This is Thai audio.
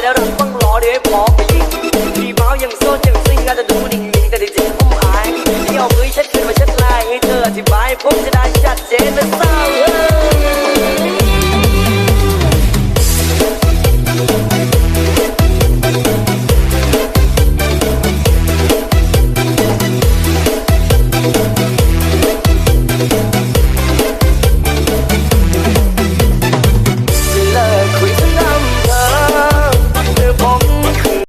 จะได้รู้บ้างหรอเดี๋ยวให้พอไปยิงดีเมาอย่างโซ่ย่างซิงอาจจะดูนิ่งๆแต่ในใจผมหายที่เอามือเช็ดขึ้นมาเช็ดลายให้เธออธิบายผมจะได้